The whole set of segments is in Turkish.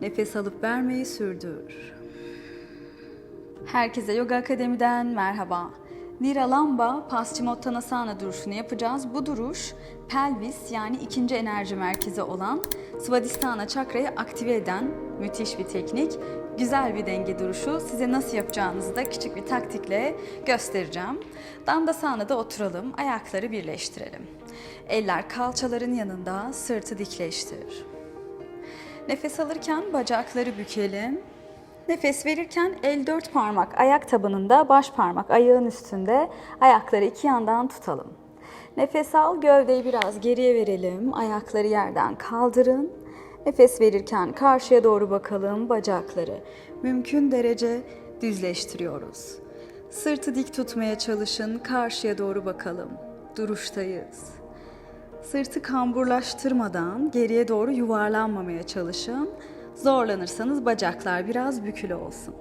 Nefes alıp vermeyi sürdür. Herkese Yoga Akademi'den merhaba. Niralamba Paschimottanasana duruşunu yapacağız. Bu duruş pelvis yani ikinci enerji merkezi olan Svadhisthana çakrayı aktive eden müthiş bir teknik. Güzel bir denge duruşu. Size nasıl yapacağınızı da küçük bir taktikle göstereceğim. Dandasana'da oturalım. Ayakları birleştirelim. Eller kalçaların yanında, sırtı dikleştir. Nefes alırken bacakları bükelim. Nefes verirken el dört parmak ayak tabanında, baş parmak ayağın üstünde. Ayakları iki yandan tutalım. Nefes al, gövdeyi biraz geriye verelim. Ayakları yerden kaldırın. Nefes verirken karşıya doğru bakalım. Bacakları mümkün derece düzleştiriyoruz. Sırtı dik tutmaya çalışın. Karşıya doğru bakalım. Duruştayız. Sırtı kamburlaştırmadan geriye doğru yuvarlanmamaya çalışın. Zorlanırsanız bacaklar biraz bükülü olsun.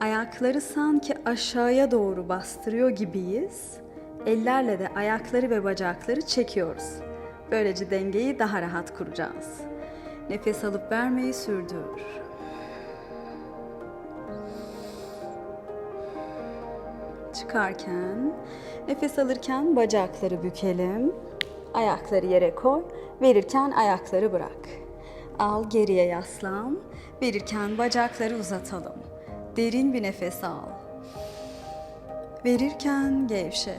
Ayakları sanki aşağıya doğru bastırıyor gibiyiz. Ellerle de ayakları ve bacakları çekiyoruz. Böylece dengeyi daha rahat kuracağız. Nefes alıp vermeyi sürdür. Çıkarken, nefes alırken bacakları bükelim. Ayakları yere koy. Verirken ayakları bırak. Al geriye yaslan. Verirken bacakları uzatalım. Derin bir nefes al. Verirken gevşe.